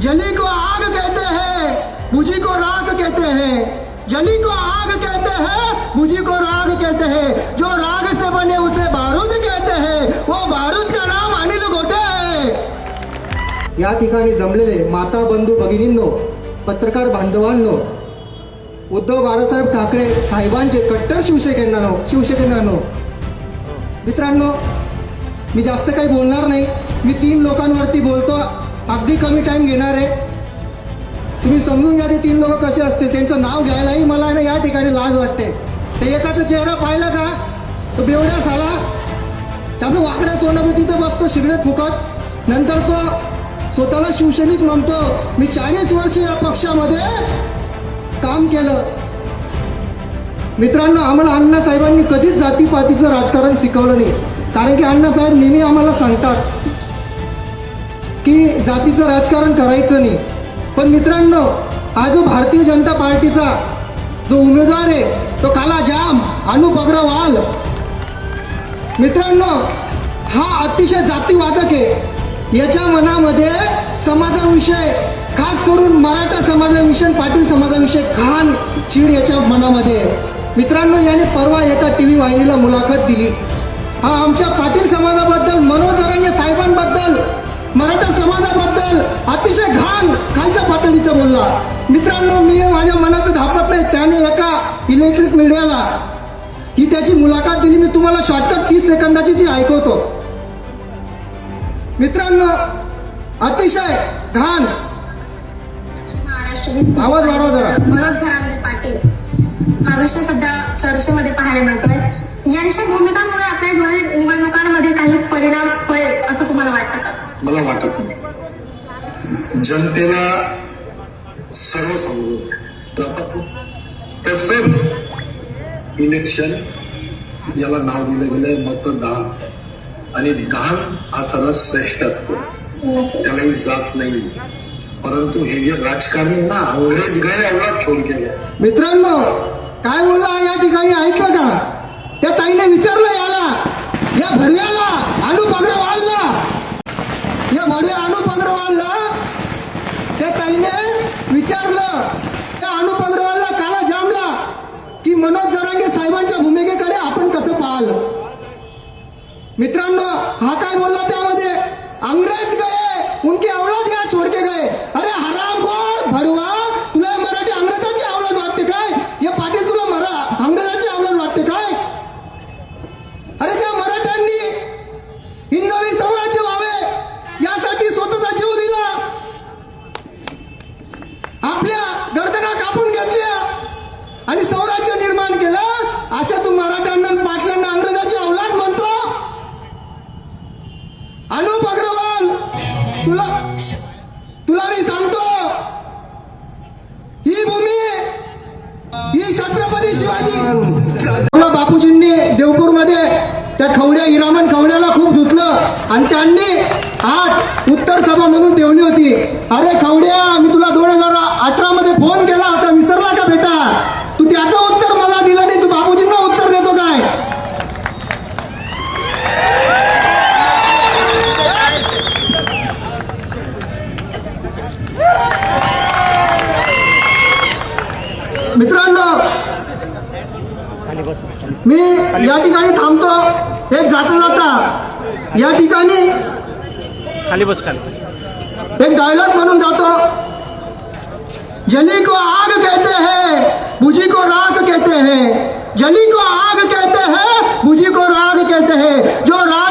जली को आग कहते हैं मुझी को राग कहते हैं। जली को आग कहते हैं मुझी को राग कहते हैं। जो राग से बने उसे बारूद कहते हैं। वो बारूद का नाम अनिल गोटे है। या ठिकाणी जमलेले माता बंधू भगिनींनो पत्रकार बांधवांनो उद्धव बाळासाहेब ठाकरे साहेबांचे कट्टर शिवसेनेनो शिवसेनेनो. मित्रांनो मी जास्त काही बोलणार नाही. मी तीन लोकांवरती बोलतो. अगदी कमी टाईम घेणार आहे. तुम्ही समजून घ्या ते तीन लोक कसे असतील. त्यांचं नाव घ्यायलाही मला ना या ठिकाणी लाज वाटते. ते एकाचा चेहरा पाहिला का तो बेवड्या झाला. त्याचं वाकड्या तोंडाचं तिथं बसतो सिगरेट फुकट. नंतर तो स्वतःला शिवसैनिक म्हणतो मी चाळीस वर्ष या पक्षामध्ये काम केलं. मित्रांनो आम्हाला अण्णासाहेबांनी कधीच जातीपातीचं राजकारण शिकवलं नाही. कारण की अण्णासाहेब नेहमी आम्हाला सांगतात की जातीचं राजकारण करायचं नाही. पण मित्रांनो हा जो भारतीय जनता पार्टीचा जो उमेदवार आहे तो काला जाम अनुप अग्रवाल मित्रांनो हा अतिशय जातीवादक आहे. याच्या मनामध्ये समाजाविषय खास करून मराठा समाजाविषयी पाटील समाजाविषयी खान चीड याच्या मनामध्ये मित्रांनो याने परवा एका टी व्ही वाहिनीला मुलाखत दिली. हा आमच्या पाटील समाजाबद्दल मनोज अतिशय घाण खालच्या पातळीचं बोलला. मित्रांनो मी माझ्या मनाचं धापत नाही त्याने एका इलेक्ट्रिक मीडियाला ही त्याची मुलाखत दिली. मी तुम्हाला शॉर्टकट तीस सेकंदाची ती ऐकवतो. मित्रांनो अतिशय घाण. महाराष्ट्र आवाज वाढवा जरा. पाटील. विषय सध्या चर्चेमध्ये पाहायला मिळतोय यांच्या भूमिकांमुळे आपल्या पुढील निवडणुकांमध्ये काही परिणाम होईल असं तुम्हाला वाटतं का मला वाटत नाही जनतेला सर्व समजून जातात तसंच इलेक्शन याला नाव दिलं गेलंय मतदान आणि दान हा सगळा श्रेष्ठ असतो. त्यालाही जात नाही. परंतु हे जे राजकारणी ना अंग्रेज गए एवढा छोड केला मित्रांनो काय बोलला या ठिकाणी? ऐकलं का? त्या ताईने विचारलं याला या भडव्याला अनुप अग्रवालला या भडव्या अनुप अग्रवालला त्या ताईने त्या अनुप अग्रवालला काला जामला की मनोज जरांगे साहेबांच्या भूमिकेकडे आपण कसं पाहाल? मित्रांनो हा काय बोलला त्यामध्ये? अंग्रेज गए उनके औलाद या छोडके गए अरे आणि स्वराज्य निर्माण केलं अशा तू मराठ्यांना पाटलांना अंग्रेजाची औलाद म्हणतो. अनुप अग्रवाल तुला तुला मी सांगतो ही भूमी ही छत्रपती शिवाजी बापूजींनी देवपूरमध्ये त्या खवड्या हिरामन खवड्याला खूप धुतलं. आणि त्यांनी आज उत्तर सभा म्हणून ठेवली होती. अरे खवड्या मी तुला दोन हजार अठरा मध्ये फोन केला. मित्रांनो मी या ठिकाणी थांबतो. हे जाता जाता या ठिकाणी खाली बस खाली. एक डायलॉग म्हणून जातो. जली को आग कहते हैं बुझी को राग कहते हैं। जली को आग कहते हैं बुझी को राग कहते हैं। जो राग